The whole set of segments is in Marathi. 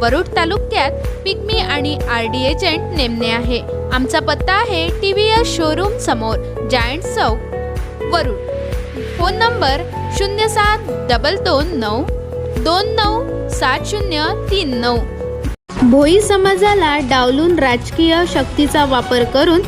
वरुड तालुक्यात पिग्मी आणि आर डी एजंट नेमणे आहे. आमचा पत्ता आहे टी व्ही एस शोरूम समोर जायंट चौक वरुड. फोन नंबर शून्य सात डबल दोन नऊ दोन नऊ सात शून्य तीन नऊ. भोई समाजाला डावलून राजकीय शक्तीचा वापर करून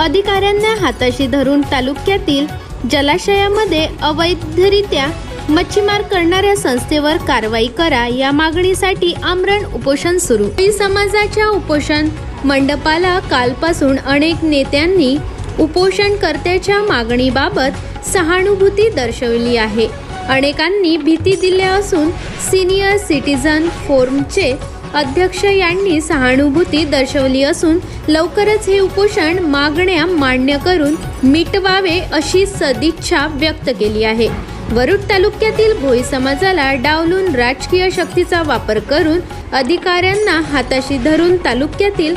अधिकाऱ्यांना हाताशी धरून तालुक्यातील जलाशयामध्ये अवैधरित्या मच्छीमार करणाऱ्या संस्थेवर कारवाई करा या मागणीसाठी आमरण उपोषण सुरू. समाजाच्या उपोषण मंडपाला कालपासून अनेक नेत्यांनी उपोषणकर्त्याच्या मागणीबाबत सहानुभूती दर्शवली आहे. अनेकांनी भीती दिल्या असून सिनियर सिटीजन फोरमचे अध्यक्ष यांनी सहानुभूती दर्शवली असून लवकरच हे उपोषण मागण्या मान्य करून मिटवावे अशी सदिच्छा व्यक्त केली आहे. वरुड तालुक्यातील भोई समाजाला डावलून राजकीय शक्तीचा वापर करून अधिकाऱ्यांना हाताशी धरून तालुक्यातील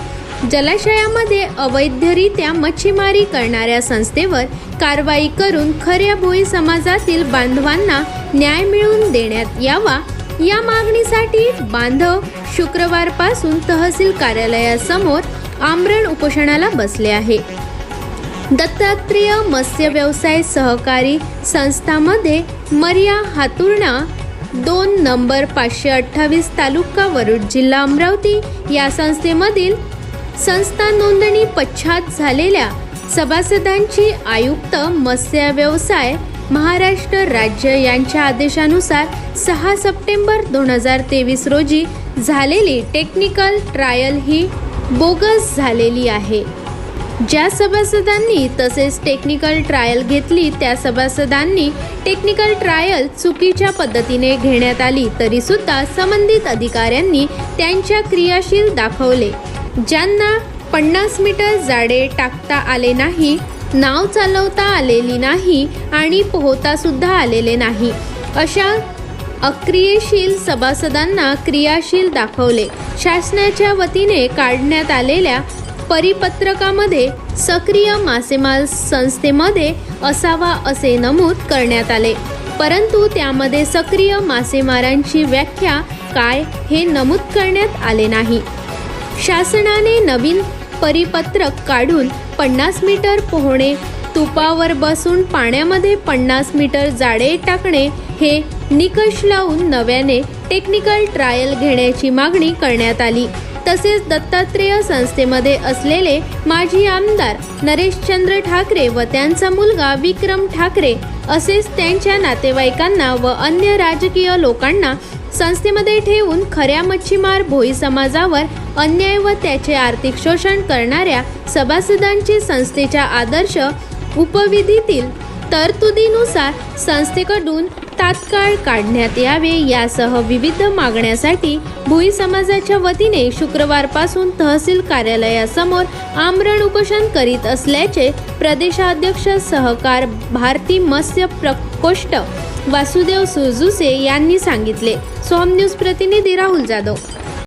जलाशयामध्ये अवैधरित्या मच्छीमारी करणाऱ्या संस्थेवर कारवाई करून खऱ्या भोई समाजातील बांधवांना न्याय मिळवून देण्यात यावा या मागणीसाठी बांधव शुक्रवारपासून तहसील कार्यालयासमोर आमरण उपोषणाला बसले आहे. दत्तात्रेय मत्स्य व्यवसाय सहकारी संस्थामध्ये मर्या हातुर्णा दोन नंबर पाचशे अठ्ठावीस तालुका वरुड जिल्हा अमरावती या संस्थेमधील संस्था नोंदणी पश्चात झालेल्या सभासदांची आयुक्त मत्स्य व्यवसाय महाराष्ट्र राज्य यांच्या आदेशानुसार सहा सप्टेंबर दोन हजार तेवीस रोजी झालेली टेक्निकल ट्रायल ही बोगस झालेली आहे. ज्या सभासदांनी तसेच टेक्निकल ट्रायल घेतली त्या सभासदांनी टेक्निकल ट्रायल चुकीच्या पद्धतीने घेण्यात आली तरी सुद्धा संबंधित अधिकाऱ्यांनी त्यांच्या क्रियाशील दाखवले. ज्यांना पन्नास मीटर जाडे टाकता आले नाही नाव चालवता आलेली नाही आणि पोहता सुद्धा आलेले नाही अशा अक्रियशील सभासदांना क्रियाशील दाखवले. शासनाच्या वतीने काढण्यात आलेल्या परिपत्रकामध्ये सक्रिय मासेमार संस्थेमध्ये असावा असे नमूद करण्यात आले. परंतु त्यामध्ये सक्रिय मासेमारांची व्याख्या काय हे नमूद करण्यात आले नाही. शासनाने नवीन परिपत्रक काढून पन्नास मीटर पोहणे तुपावर बसून पाण्यामध्ये पन्नास मीटर जाडे टाकणे हे निकष लावून नव्याने टेक्निकल ट्रायल घेण्याची मागणी करण्यात आली. तसेच दत्तात्रेय संस्थेमध्ये असलेले माजी आमदार नरेशचंद्र ठाकरे व त्यांचा मुलगा विक्रम ठाकरे असेच त्यांच्या नातेवाईकांना व अन्य राजकीय लोकांना संस्थेमध्ये ठेवून खऱ्या मच्छीमार भोई समाजावर अन्याय व त्याचे आर्थिक शोषण करणाऱ्या सभासदांची संस्थेच्या आदर्श उपविधीतील तरतुदीनुसार संस्थेकडून तात्काळ काढण्यात यावे यासह विविध मागण्यासाठी भोई समाजाच्या वतीने शुक्रवारपासून तहसील कार्यालयासमोर आमरण उपोषण करीत असल्याचे प्रदेशाध्यक्ष सहकार भारती मत्स्य प्रकोष्ठ वासुदेव सुरजुसे यांनी सांगितले. सोम न्यूज प्रतिनिधी राहुल जाधव.